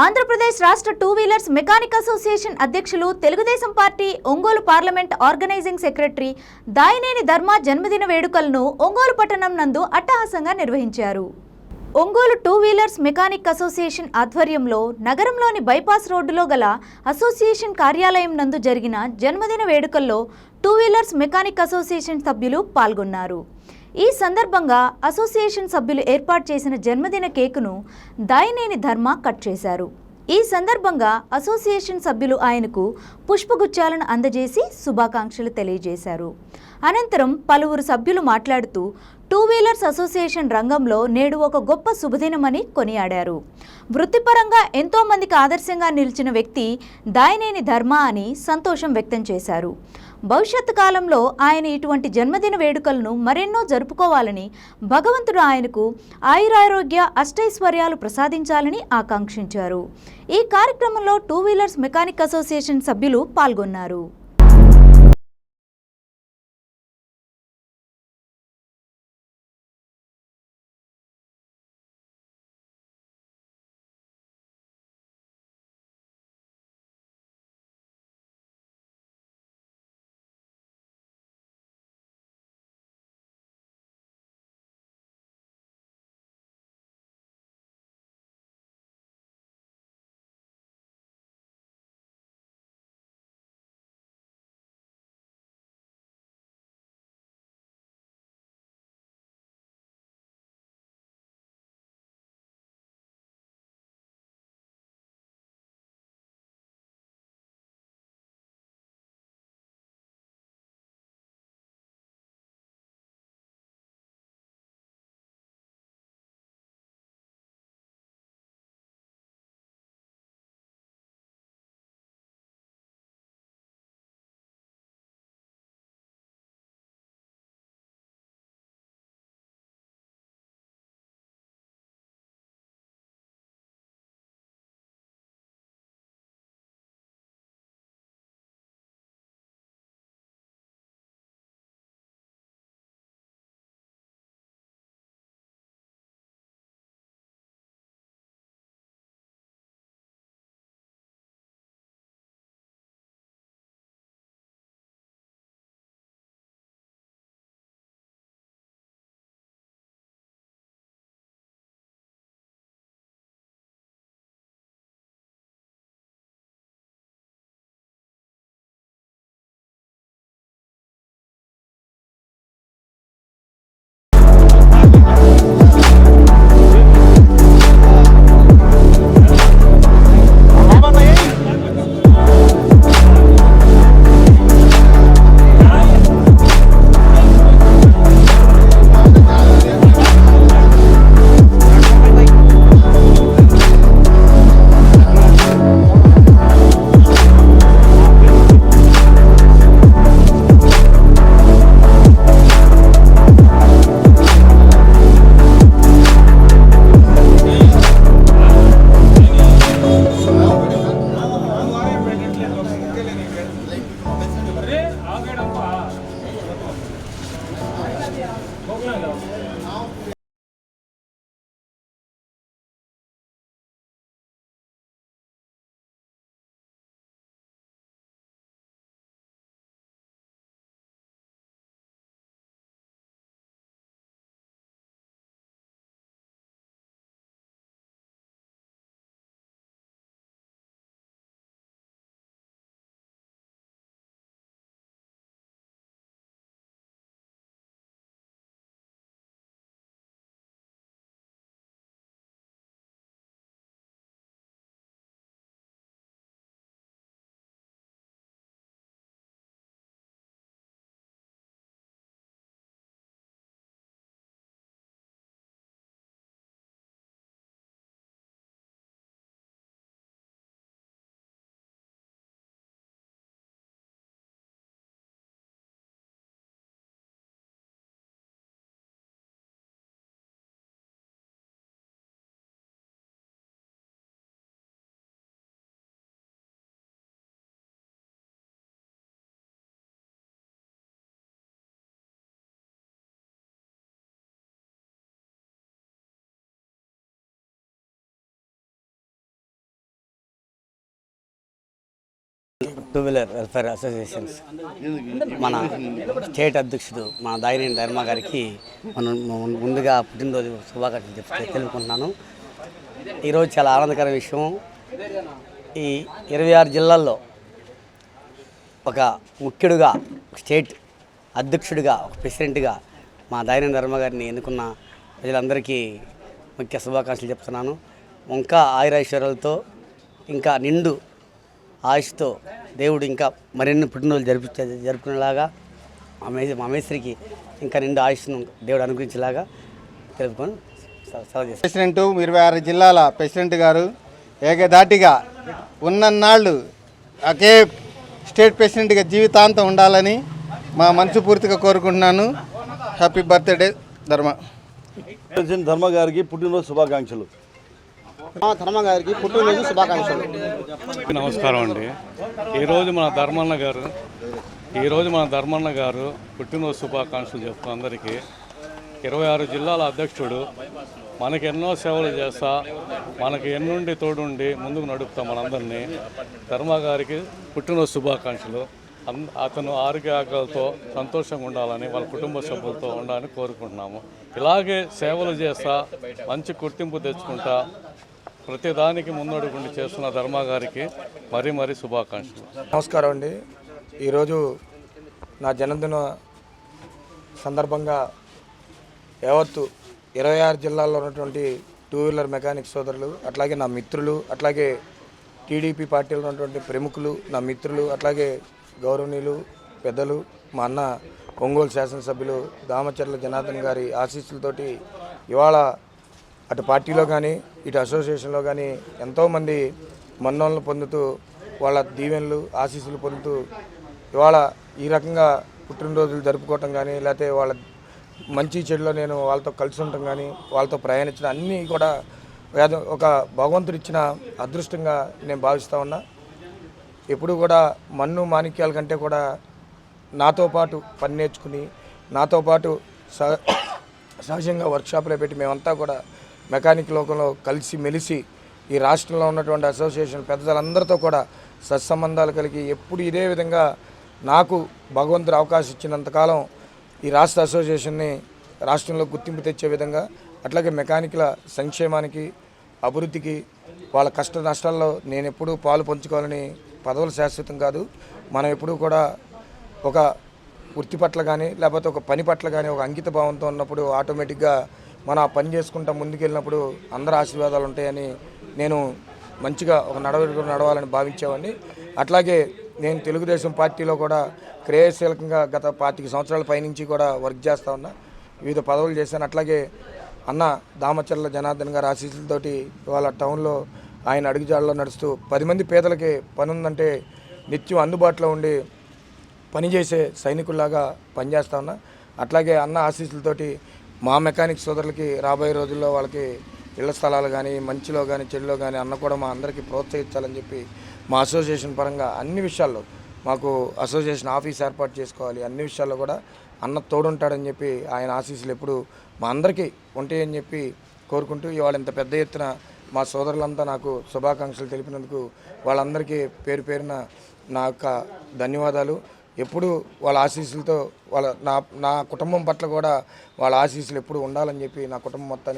ఆంధ్రప్రదేశ్ రాష్ట్ర two wheelers mechanic association అధ్యక్షులు Telugu Desam party Ongole parliament organizing secretary Dayineni Dharma జన్మదిన వేడుకలను ఒంగోలు పట్టణం నందు అట్టహాసంగా నిర్వహించారు. Ongole two wheelers mechanic association ఆధ్వర్యంలో నగరంలోని బైపాస్ రోడ్డులో గల అసోసియేషన్ కార్యాలయం నందు జరిగిన జన్మదిన వేడుకల్లో టూ వీలర్స్ మెకానిక్ అసోసియేషన్ సభ్యులు పాల్గొన్నారు. ఈ సందర్భంగా అసోసియేషన్ సభ్యులు ఏర్పాటు చేసిన జన్మదిన కేకును దాయినేని ధర్మ కట్ చేశారు. ఈ సందర్భంగా అసోసియేషన్ సభ్యులు ఆయనకు పుష్పగుచ్చాలను అందజేసి శుభాకాంక్షలు తెలియజేశారు. అనంతరం పలువురు సభ్యులు మాట్లాడుతూ టూ వీలర్స్ అసోసియేషన్ రంగంలో నేడు ఒక గొప్ప శుభదినమని కొనియాడారు. వృత్తిపరంగా ఎంతో మందికి ఆదర్శంగా నిలిచిన వ్యక్తి దాయినేని ధర్మ అని సంతోషం వ్యక్తం చేశారు. భవిష్యత్తు కాలంలో ఆయన ఇటువంటి జన్మదిన వేడుకలను మరెన్నో జరుపుకోవాలని భగవంతుడు ఆయనకు ఆయురారోగ్య అష్టైశ్వర్యాలు ప్రసాదించాలని ఆకాంక్షించారు. ఈ కార్యక్రమంలో టూ వీలర్స్ మెకానిక్ అసోసియేషన్ సభ్యులు పాల్గొన్నారు. టూ వీలర్ వెల్ఫేర్ అసోసియేషన్స్ మన స్టేట్ అధ్యక్షుడు మన దాయినేని ధర్మ గారికి మనం ముందుగా పుట్టినరోజు శుభాకాంక్షలు చెప్తే తెలుపుకుంటున్నాను. ఈరోజు చాలా ఆనందకర విషయం. ఈ ఇరవై ఆరు జిల్లాల్లో ఒక ముఖ్యుడుగా స్టేట్ అధ్యక్షుడిగా ఒక ప్రెసిడెంట్గా మా దాయినేని ధర్మ గారిని ఎన్నుకున్న ప్రజలందరికీ ముఖ్య శుభాకాంక్షలు చెప్తున్నాను. ఇంకా ఆయురాశ్వర్యాలతో ఇంకా నిండు ఆయుష్తో దేవుడు ఇంకా మరిన్ని పుట్టినరోజులు జరిపి జరుపుకునేలాగా మా మే మా మేస్త్రికి ఇంకా నిండు ఆయుష్ను దేవుడు అనుగ్రహించేలాగా తెలుపుకొని ప్రెసిడెంట్ ఇరవై ఆరు జిల్లాల ప్రెసిడెంట్ గారు ఏకధాటిగా ఉన్నన్నాళ్ళు ఒకే స్టేట్ ప్రెసిడెంట్గా జీవితాంతం ఉండాలని మా మనసుపూర్తిగా కోరుకుంటున్నాను. హ్యాపీ బర్త్డే ధర్మ. ధర్మ గారికి పుట్టినరోజు శుభాకాంక్షలు. ధర్మ గారికి పుట్టినరోజు శుభాకాంక్షలు. నమస్కారం అండి. ఈరోజు మన ధర్మన్న గారు ఈరోజు మన ధర్మన్న గారు పుట్టినరోజు శుభాకాంక్షలు చెప్తాం అందరికీ. ఇరవై ఆరు జిల్లాల అధ్యక్షుడు మనకి ఎన్నో సేవలు చేస్తా మనకి ఎన్నుండి తోడుండి ముందుకు నడుపుతాం మనందరినీ. ధర్మ గారికి పుట్టినరోజు శుభాకాంక్షలు. అతను ఆరోగ్యాలతో సంతోషంగా ఉండాలని వాళ్ళ కుటుంబ సభ్యులతో ఉండాలని కోరుకుంటున్నాము. ఇలాగే సేవలు చేస్తా మంచి గుర్తింపు తెచ్చుకుంటా ప్రతి దానికి ముందడుగుండి చేస్తున్న ధర్మ గారికి మరీ మరీ శుభాకాంక్షలు. నమస్కారం అండి. ఈరోజు నా జన్మదిన సందర్భంగా యావత్తు ఇరవై ఆరు జిల్లాల్లో ఉన్నటువంటి టూ వీలర్ మెకానిక్ సోదరులు అట్లాగే నా మిత్రులు అట్లాగే టీడీపీ పార్టీలో ఉన్నటువంటి ప్రముఖులు నా మిత్రులు అట్లాగే గౌరవనీయులు పెద్దలు మా అన్న ఒంగోలు శాసనసభ్యులు దామచర్ల జనార్దన్ గారి ఆశీస్సులతోటి ఇవాళ అటు పార్టీలో కానీ ఇటు అసోసియేషన్లో కానీ ఎంతోమంది మన్నోళ్ళను పొందుతూ వాళ్ళ దీవెనలు ఆశీస్సులు పొందుతూ ఇవాళ ఈ రకంగా పుట్టినరోజులు జరుపుకోవటం కానీ లేకపోతే వాళ్ళ మంచి చెడులో నేను వాళ్ళతో కలిసి ఉండటం కానీ వాళ్ళతో ప్రయాణించడం అన్నీ కూడా ఒక భగవంతుడు ఇచ్చిన అదృష్టంగా నేను భావిస్తూ ఉన్నా. ఎప్పుడు కూడా మన్ను మాణిక్యాల కంటే కూడా నాతో పాటు పని నేర్చుకుని నాతో పాటు సహ సహజంగా వర్క్షాప్లో పెట్టి మేమంతా కూడా మెకానిక్ లోకంలో కలిసి మెలిసి ఈ రాష్ట్రంలో ఉన్నటువంటి అసోసియేషన్ పెద్దలందరితో కూడా సత్సంబంధాలు కలిగి ఎప్పుడు ఇదే విధంగా నాకు భగవంతుడు అవకాశం ఇచ్చినంతకాలం ఈ రాష్ట్ర అసోసియేషన్ని రాష్ట్రంలో గుర్తింపు తెచ్చే విధంగా అట్లాగే మెకానిక్ల సంక్షేమానికి అభివృద్ధికి వాళ్ళ కష్ట నష్టాల్లో నేను ఎప్పుడూ పాలు పంచుకోవాలని పదవులు శాశ్వతం కాదు. మనం ఎప్పుడూ కూడా ఒక వృత్తి పట్ల కానీ లేకపోతే ఒక పని పట్ల కానీ ఒక అంకిత భావంతో ఉన్నప్పుడు ఆటోమేటిక్గా మనం ఆ పని చేసుకుంటా ముందుకెళ్ళినప్పుడు అందరి ఆశీర్వాదాలు ఉంటాయని నేను మంచిగా ఒక నడవడిక నడవాలని భావించేవాడిని. అట్లాగే నేను తెలుగుదేశం పార్టీలో కూడా క్రియాశీలకంగా గత పాతిక సంవత్సరాల పైనుంచి కూడా వర్క్ చేస్తూ ఉన్నా. వివిధ పదవులు చేశాను. అట్లాగే అన్న దామచర్ల జనార్దన్ గారి ఆశీస్సులతోటి ఇవాళ టౌన్లో ఆయన అడుగుజాడలో నడుస్తూ పది మంది పేదలకి పని ఉందంటే నిత్యం అందుబాటులో ఉండి పనిచేసే సైనికుల్లాగా పనిచేస్తా ఉన్నా. అట్లాగే అన్న ఆశీస్సులతోటి మా మెకానిక్ సోదరులకి రాబోయే రోజుల్లో వాళ్ళకి ఇళ్ళ స్థలాలు కానీ మంచిలో కానీ చెడులో కానీ అన్న కూడా మా అందరికీ ప్రోత్సహించాలని చెప్పి మా అసోసియేషన్ పరంగా అన్ని విషయాల్లో మాకు అసోసియేషన్ ఆఫీస్ ఏర్పాటు చేసుకోవాలి. అన్ని విషయాల్లో కూడా అన్న తోడుంటాడని చెప్పి ఆయన ఆశీస్సులు ఎప్పుడు మా అందరికీ ఉంటాయని చెప్పి కోరుకుంటూ ఇవాళ ఇంత పెద్ద ఎత్తున మా సోదరులంతా నాకు శుభాకాంక్షలు తెలిపినందుకు వాళ్ళందరికీ పేరు పేరున నా యొక్క ధన్యవాదాలు. ఎప్పుడు వాళ్ళ ఆశీస్సులతో వాళ్ళ నా నా కుటుంబం పట్ల కూడా వాళ్ళ ఆశీస్సులు ఎప్పుడు ఉండాలని చెప్పి నా కుటుంబం మొత్తానికి